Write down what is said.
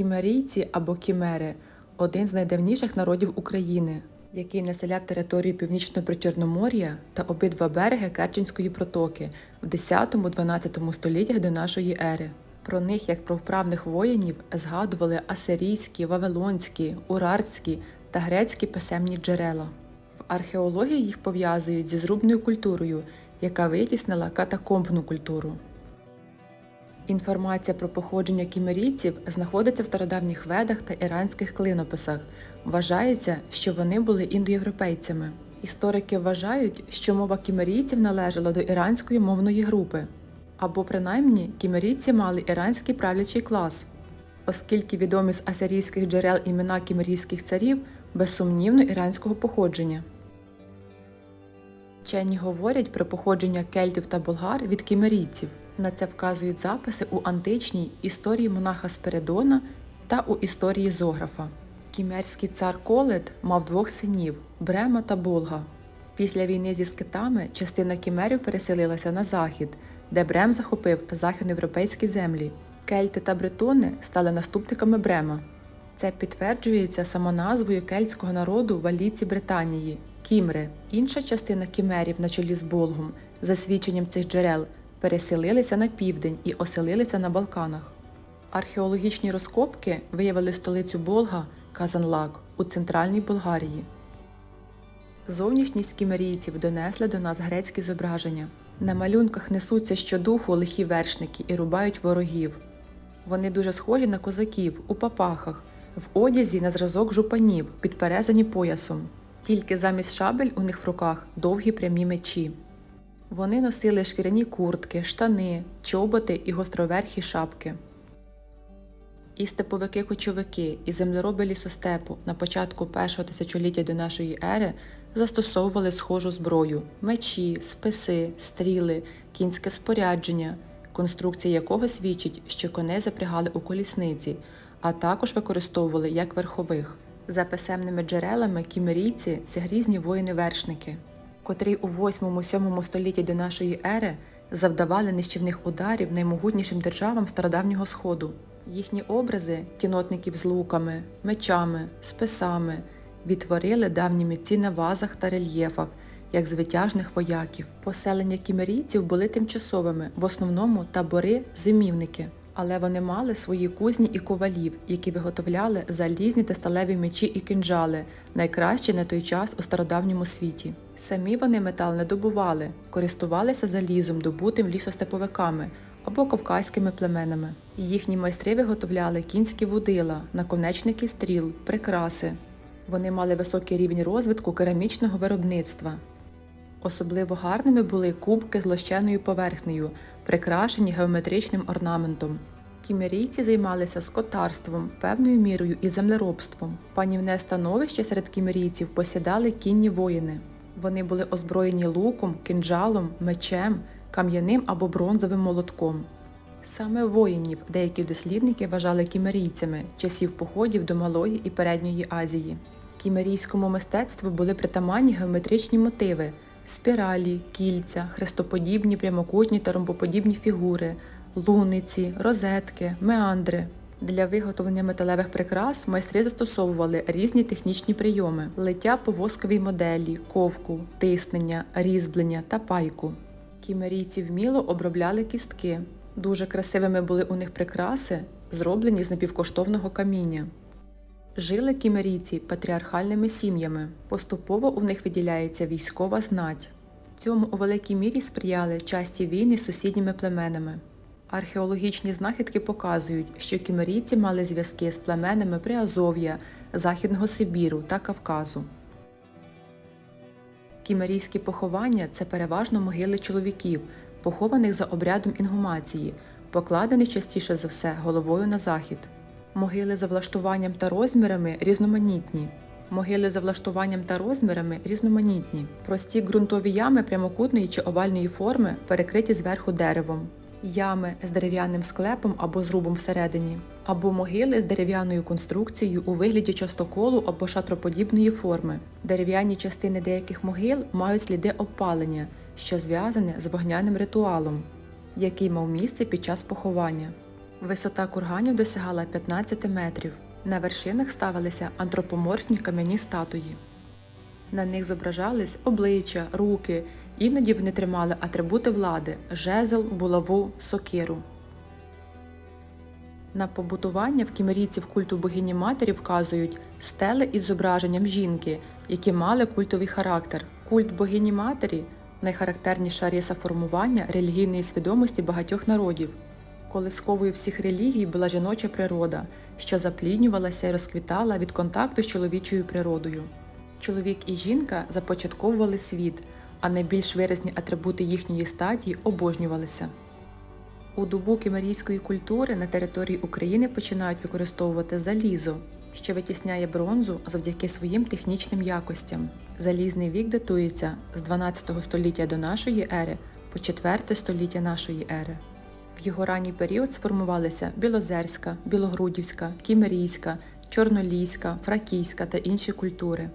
Кімерійці або кімери один з найдавніших народів України, який населяв територію північного Причорномор'я та обидва береги Керченської протоки в 10-12 століттях до нашої ери. Про них, як про вправних воїнів, згадували асирійські, вавилонські, урарські та грецькі писемні джерела. В археології їх пов'язують зі зрубною культурою, яка витіснила катакомбну культуру. Інформація про походження кімерійців знаходиться в стародавніх ведах та іранських клинописах. Вважається, що вони були індоєвропейцями. Історики вважають, що мова кімерійців належала до іранської мовної групи, або принаймні кімерійці мали іранський правлячий клас, оскільки відомі з асирійських джерел імена кімерійських царів безсумнівно іранського походження. Вчені говорять про походження кельтів та болгар від кімерійців. На це вказують записи у античній історії монаха Спиридона та у історії зографа. Кімерський цар Колет мав двох синів Брема та Болга. Після війни зі скитами частина кімерів переселилася на захід, де Брем захопив західноєвропейські землі. Кельти та бретони стали наступниками Брема. Це підтверджується самоназвою кельтського народу Валійці Британії Кімри. Інша частина кімерів на чолі з Болгом, за свідченням цих джерел, переселилися на південь і оселилися на Балканах. Археологічні розкопки виявили столицю Болга Казанлак у центральній Болгарії. Зовнішність кімерійців донесли до нас грецькі зображення. На малюнках несуться щодуху лихі вершники і рубають ворогів. Вони дуже схожі на козаків у папахах, в одязі на зразок жупанів, підперезані поясом. Тільки замість шабель у них в руках довгі прямі мечі. Вони носили шкіряні куртки, штани, чоботи і гостроверхі шапки. І степовики-кочовики, і землероби лісостепу на початку першого тисячоліття до нашої ери застосовували схожу зброю мечі, списи, стріли, кінське спорядження, конструкція якого свідчить, що коней запрягали у колісниці, а також використовували як верхових. За писемними джерелами кімерійці це грізні воїни-вершники, котрі у 8-7 столітті до нашої ери завдавали нищівних ударів наймогутнішим державам стародавнього сходу. Їхні образи кінотників з луками, мечами, списами відтворили давні митці на вазах та рельєфах, як звитяжних вояків. Поселення кімерійців були тимчасовими, в основному табори зимівники. Але вони мали свої кузні і ковалів, які виготовляли залізні та сталеві мечі і кинджали, найкращі на той час у стародавньому світі. Самі вони метал не добували, користувалися залізом, добутим лісостеповиками або кавказькими племенами. Їхні майстри виготовляли кінські вудила, наконечники стріл, прикраси. Вони мали високий рівень розвитку керамічного виробництва. Особливо гарними були кубки з лощеною поверхнею, прикрашені геометричним орнаментом. Кімерійці займалися скотарством, певною мірою і землеробством. Панівне становище серед кімерійців посідали кінні воїни. Вони були озброєні луком, кинджалом, мечем, кам'яним або бронзовим молотком. Саме воїнів деякі дослідники вважали кімерійцями часів походів до Малої і Передньої Азії. Кімерійському мистецтву були притаманні геометричні мотиви спіралі, кільця, хрестоподібні, прямокутні та ромбоподібні фігури, луниці, розетки, меандри. Для виготовлення металевих прикрас майстри застосовували різні технічні прийоми: лиття по восковій моделі, ковку, тиснення, різьблення та пайку. Кімерійці вміло обробляли кістки. Дуже красивими були у них прикраси, зроблені з напівкоштовного каміння. Жили кімерійці патріархальними сім'ями. Поступово у них виділяється військова знать. Цьому у великій мірі сприяли часті війни з сусідніми племенами. Археологічні знахідки показують, що кімерійці мали зв'язки з племенами Приазов'я, Західного Сибіру та Кавказу. Кімерійські поховання це переважно могили чоловіків, похованих за обрядом інгумації, покладених частіше за все головою на захід. Могили за влаштуванням та розмірами різноманітні. Могили за влаштуванням та розмірами різноманітні. Прості ґрунтові ями прямокутної чи овальної форми перекриті зверху деревом. Ями з дерев'яним склепом або зрубом всередині, або могили з дерев'яною конструкцією у вигляді частоколу або шатроподібної форми. Дерев'яні частини деяких могил мають сліди обпалення, що зв'язане з вогняним ритуалом, який мав місце під час поховання. Висота курганів досягала 15 метрів. На вершинах ставилися антропоморфні кам'яні статуї. На них зображались обличчя, руки, іноді вони тримали атрибути влади жезл, булаву, сокиру. На побутування в кімерійців культу богині матері вказують стели із зображенням жінки, які мали культовий характер. Культ богині матері найхарактерніша риса формування релігійної свідомості багатьох народів. Колисковою всіх релігій була жіноча природа, що запліднювалася і розквітала від контакту з чоловічою природою. Чоловік і жінка започатковували світ, а найбільш виразні атрибути їхньої статі обожнювалися. У добу кімерійської культури на території України починають використовувати залізо, що витісняє бронзу завдяки своїм технічним якостям. Залізний вік датується з 12 століття до нашої ери по 4 століття нашої ери. В його ранній період сформувалися Білозерська, Білогрудівська, Кімерійська, Чорнолійська, Фракійська та інші культури.